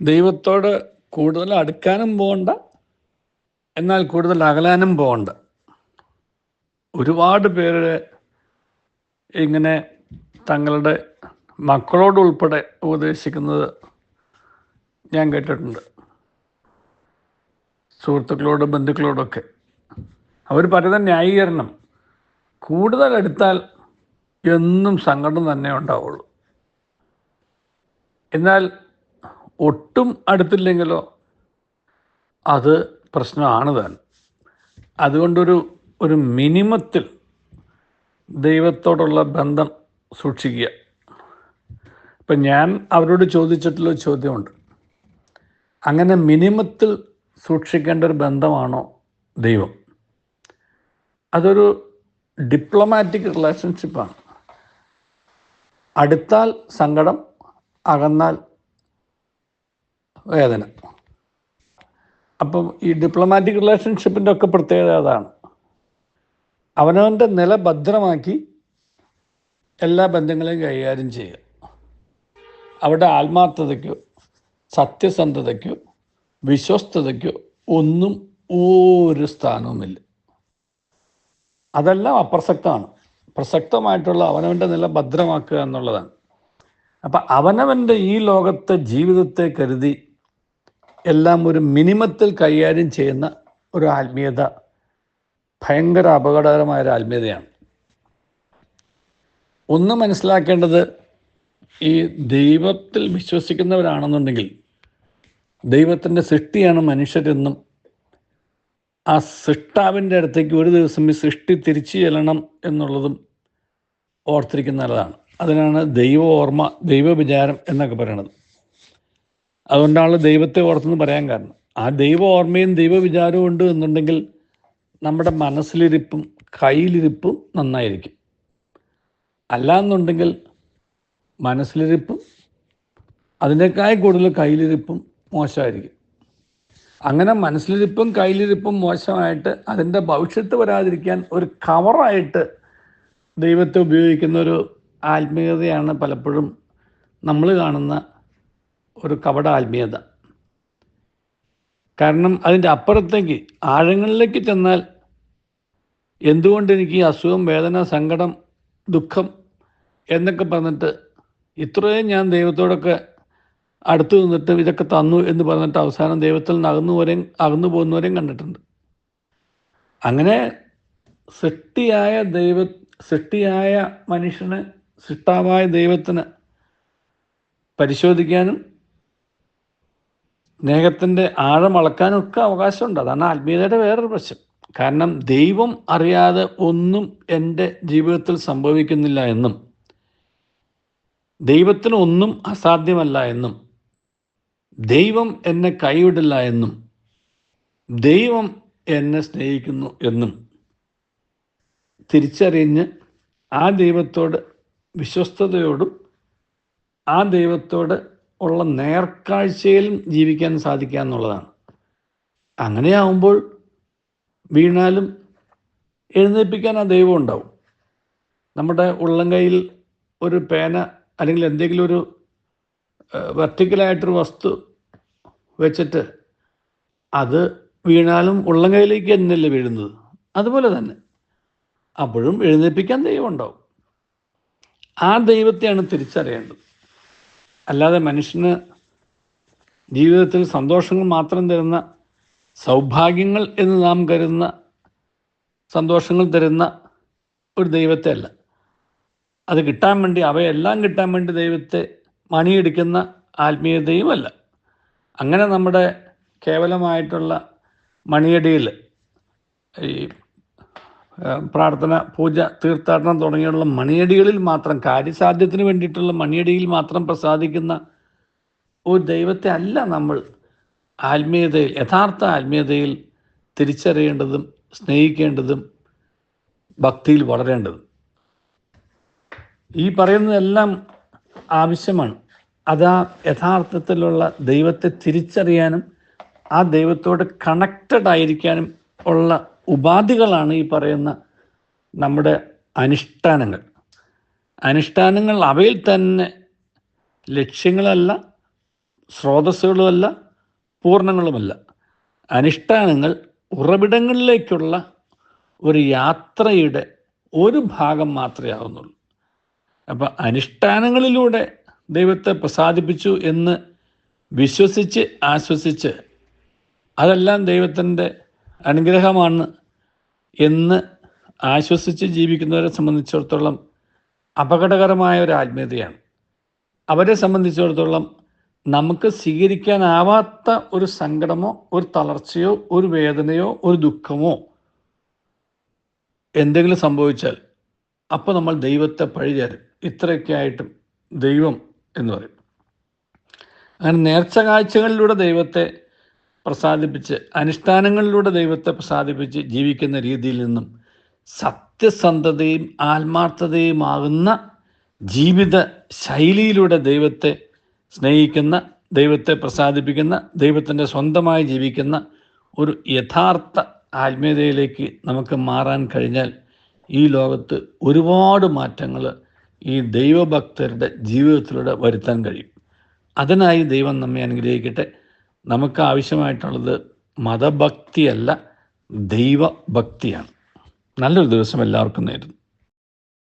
ദൈവത്തോട് കൂടുതൽ അടുക്കാനും പോകണ്ട. എന്നാൽ കൂടുതൽ അകലാനും പോകണ്ട. ഒരുപാട് പേര് ഇങ്ങനെ തങ്ങളുടെ മക്കളോട് ഉൾപ്പെടെ ഉപദേശിക്കുന്നത് ഞാൻ കേട്ടിട്ടുണ്ട്. സുഹൃത്തുക്കളോട് ബന്ധുക്കളോടൊക്കെ. അവർ പറയുന്ന ന്യായീകരണം കൂടുതൽ എടുത്താൽ എന്നും സങ്കടം തന്നെ ഉണ്ടാവുള്ളൂ. എന്നാൽ ഒട്ടും അടുത്തില്ലെങ്കിലോ അത് പ്രശ്നമാണ് താൻ. അതുകൊണ്ടൊരു ഒരു മിനിമത്തിൽ ദൈവത്തോടുള്ള ബന്ധം സൂക്ഷിക്കുക. ഇപ്പം ഞാൻ അവരോട് ചോദിച്ചിട്ടുള്ള ചോദ്യമുണ്ട്. അങ്ങനെ മിനിമത്തിൽ സൂക്ഷിക്കേണ്ട ഒരു ബന്ധമാണോ ദൈവം? അതൊരു ഡിപ്ലോമാറ്റിക് റിലേഷൻഷിപ്പാണ്. അടുത്താൽ സങ്കടം അകന്നാൽ വേദന. അപ്പം ഈ ഡിപ്ലോമാറ്റിക് റിലേഷൻഷിപ്പിന്റെ ഒക്കെ പ്രത്യേകത അതാണ്. അവനവന്റെ നില ഭദ്രമാക്കി എല്ലാ ബന്ധങ്ങളെയും കൈകാര്യം ചെയ്യുക. അവിടെ ആത്മാർത്ഥതയ്ക്കോ സത്യസന്ധതയ്ക്കോ വിശ്വസ്തതയ്ക്കോ ഒന്നും ഒരു സ്ഥാനവുമില്ല. അതെല്ലാം അപ്രസക്തമാണ്. പ്രസക്തമായിട്ടുള്ള അവനവന്റെ നില ഭദ്രമാക്കുക എന്നുള്ളതാണ്. അപ്പം അവനവന്റെ ഈ ലോകത്തെ ജീവിതത്തെ കരുതി എല്ലാം ഒരു മിനിമത്തിൽ കൈകാര്യം ചെയ്യുന്ന ഒരു ആത്മീയത. ഭയങ്കര അപകടകരമായ ഒരു ആത്മീയതയാണ്. ഒന്ന് മനസ്സിലാക്കേണ്ടത് ഈ ദൈവത്തിൽ വിശ്വസിക്കുന്നവരാണെന്നുണ്ടെങ്കിൽ ദൈവത്തിന്റെ സൃഷ്ടിയാണ് മനുഷ്യരെന്നും ആ സൃഷ്ടാവിന്റെ അടുത്തേക്ക് ഒരു ദിവസം ഈ സൃഷ്ടി തിരിച്ചു ചെല്ലണം എന്നുള്ളതും ഓർത്തിരിക്കുന്ന നല്ലതാണ് അതിനാണ് ദൈവ ഓർമ്മ ദൈവവിചാരം എന്നൊക്കെ പറയണത് അതുകൊണ്ടാണ് ദൈവത്തെ ഓർത്തെന്ന് പറയാൻ കാരണം. ആ ദൈവ ഓർമ്മയും ദൈവവിചാരവും ഉണ്ട് എന്നുണ്ടെങ്കിൽ നമ്മുടെ മനസ്സിലിരിപ്പും കയ്യിലിരിപ്പും നന്നായിരിക്കും. അല്ല എന്നുണ്ടെങ്കിൽ മനസ്സിലിരിപ്പും അതിനേക്കാൾ കൂടുതൽ കയ്യിലിരിപ്പും മോശമായിരിക്കും. അങ്ങനെ മനസ്സിലിരിപ്പും കയ്യിലിരിപ്പും മോശമായിട്ട് അതിന്റെ ഭവിഷ്യത്ത് വരാതിരിക്കാൻ ഒരു കവറായിട്ട് ദൈവത്തെ ഉപയോഗിക്കുന്ന ഒരു ആത്മീയതയാണ് പലപ്പോഴും നമ്മൾ കാണുന്ന ഒരു കപട ആത്മീയത. കാരണം അതിന്റെ അപ്പുറത്തേക്ക് ആഴങ്ങളിലേക്ക് ചെന്നാൽ എന്തുകൊണ്ട് എനിക്ക് ഈ അസുഖം വേദന സങ്കടം ദുഃഖം എന്നൊക്കെ പറഞ്ഞിട്ട് ഇത്രയും ഞാൻ ദൈവത്തോടൊക്കെ അടുത്ത് നിന്നിട്ട് ഇതൊക്കെ തന്നു എന്ന് പറഞ്ഞിട്ട് അവസാനം ദൈവത്തിൽ നിന്ന് അകന്നുവരെയും അകന്നു പോകുന്നവരെയും കണ്ടിട്ടുണ്ട്. അങ്ങനെ സൃഷ്ടിയായ ദൈവ സൃഷ്ടിയായ മനുഷ്യന് സൃഷ്ടാവായ ദൈവത്തിന് പരിശോധിക്കാനും സ്നേഹത്തിന്റെ ആഴം അളക്കാനൊക്കെ അവകാശമുണ്ട്. അതാണ് ആത്മീയതയുടെ വേറൊരു പ്രശ്നം. കാരണം ദൈവം അറിയാതെ ഒന്നും എന്റെ ജീവിതത്തിൽ സംഭവിക്കുന്നില്ല എന്നും ദൈവത്തിന് ഒന്നും അസാധ്യമല്ല എന്നും ദൈവം എന്നെ കൈവിടില്ല എന്നും ദൈവം എന്നെ സ്നേഹിക്കുന്നു എന്നും തിരിച്ചറിഞ്ഞ് ആ ദൈവത്തോട് വിശ്വസ്തയോടും ആ ദൈവത്തോട് ഉള്ള നേർക്കാഴ്ചയിലും ജീവിക്കാൻ സാധിക്കുക എന്നുള്ളതാണ്. അങ്ങനെയാവുമ്പോൾ വീണാലും എഴുന്നേൽപ്പിക്കാൻ ആ ദൈവം ഉണ്ടാവും. നമ്മുടെ ഉള്ളം കയ്യിൽ ഒരു പേന അല്ലെങ്കിൽ എന്തെങ്കിലും ഒരു വെർട്ടിക്കലായിട്ടൊരു വസ്തു വെച്ചിട്ട് അത് വീണാലും ഉള്ളം കയ്യിലേക്ക് തന്നെയല്ലേ വീഴുന്നത്? അതുപോലെ തന്നെ അപ്പോഴും എഴുന്നേൽപ്പിക്കാൻ ദൈവം ഉണ്ടാവും. ആ ദൈവത്തെയാണ് തിരിച്ചറിയേണ്ടത്. അല്ലാതെ മനുഷ്യന് ജീവിതത്തിൽ സന്തോഷങ്ങൾ മാത്രം തരുന്ന സൗഭാഗ്യങ്ങൾ എന്ന് നാം കരുതുന്ന സന്തോഷങ്ങൾ തരുന്ന ഒരു ദൈവത്തെ അല്ല അത് കിട്ടാൻ വേണ്ടി അവയെല്ലാം കിട്ടാൻ വേണ്ടി ദൈവത്തെ മണിയടിക്കുന്ന ആത്മീയതയുമല്ല അങ്ങനെ നമ്മുടെ കേവലമായിട്ടുള്ള മണിയടിയിൽ ഈ പ്രാർത്ഥന പൂജ തീർത്ഥാടനം തുടങ്ങിയുള്ള മണിയടികളിൽ മാത്രം കാര്യസാധ്യത്തിന് വേണ്ടിയിട്ടുള്ള മണിയടിയിൽ മാത്രം പ്രസാദിക്കുന്ന ഒരു ദൈവത്തെ അല്ല നമ്മൾ ആത്മീയതയിൽ യഥാർത്ഥ ആത്മീയതയിൽ തിരിച്ചറിയേണ്ടതും സ്നേഹിക്കേണ്ടതും ഭക്തിയിൽ വളരേണ്ടതും. ഈ പറയുന്നതെല്ലാം ആവശ്യമാണ്. അതാ യഥാർത്ഥത്തിലുള്ള ദൈവത്തെ തിരിച്ചറിയാനും ആ ദൈവത്തോട് കണക്റ്റഡ് ആയിരിക്കാനും ഉള്ള ഉപാധികളാണ് ഈ പറയുന്ന നമ്മുടെ അനുഷ്ഠാനങ്ങൾ. അനുഷ്ഠാനങ്ങൾ അവയിൽ തന്നെ ലക്ഷ്യങ്ങളല്ല സ്രോതസ്സുകളുമല്ല പൂർണങ്ങളുമല്ല. അനുഷ്ഠാനങ്ങൾ ഉറവിടങ്ങളിലേക്കുള്ള ഒരു യാത്രയുടെ ഒരു ഭാഗം മാത്രമേ ആവുന്നുള്ളൂ. അപ്പം അനുഷ്ഠാനങ്ങളിലൂടെ ദൈവത്തെ പ്രസാദിപ്പിച്ചു എന്ന് വിശ്വസിച്ച് ആശ്വസിച്ച് അതെല്ലാം ദൈവത്തിന്റെ അനുഗ്രഹമാണ് എന്ന് ആശ്വസിച്ച് ജീവിക്കുന്നവരെ സംബന്ധിച്ചിടത്തോളം അപകടകരമായ ഒരു ആത്മീയതയാണ്. അവരെ സംബന്ധിച്ചിടത്തോളം നമുക്ക് സ്വീകരിക്കാനാവാത്ത ഒരു സങ്കടമോ ഒരു തളർച്ചയോ ഒരു വേദനയോ ഒരു ദുഃഖമോ എന്തെങ്കിലും സംഭവിച്ചാൽ അപ്പോൾ നമ്മൾ ദൈവത്തെ പഴിചാരും. ഇത്രയൊക്കെ ആയിട്ടും ദൈവം എന്ന് പറയും. അങ്ങനെ നേർച്ച കാഴ്ചകളിലൂടെ ദൈവത്തെ പ്രസാദിപ്പിച്ച് അനുഷ്ഠാനങ്ങളിലൂടെ ദൈവത്തെ പ്രസാദിപ്പിച്ച് ജീവിക്കുന്ന രീതിയിൽ നിന്നും സത്യസന്ധതയും ആത്മാർത്ഥതയുമാകുന്ന ജീവിത ശൈലിയിലൂടെ ദൈവത്തെ സ്നേഹിക്കുന്ന ദൈവത്തെ പ്രസാദിപ്പിക്കുന്ന ദൈവത്തിന്റെ സ്വന്തമായി ജീവിക്കുന്ന ഒരു യഥാർത്ഥ ആത്മീയതയിലേക്ക് നമുക്ക് മാറാൻ കഴിഞ്ഞാൽ ഈ ലോകത്ത് ഒരുപാട് മാറ്റങ്ങൾ ഈ ദൈവഭക്തരുടെ ജീവിതത്തിലൂടെ വരുത്താൻ കഴിയും. അതിനായി ദൈവം നമ്മെ അനുഗ്രഹിക്കട്ടെ. നമുക്ക് ആവശ്യമായിട്ടുള്ളത് മതഭക്തിയല്ല ദൈവഭക്തിയാണ്. നല്ലൊരു ദിവസം എല്ലാവർക്കും നേരുന്നു.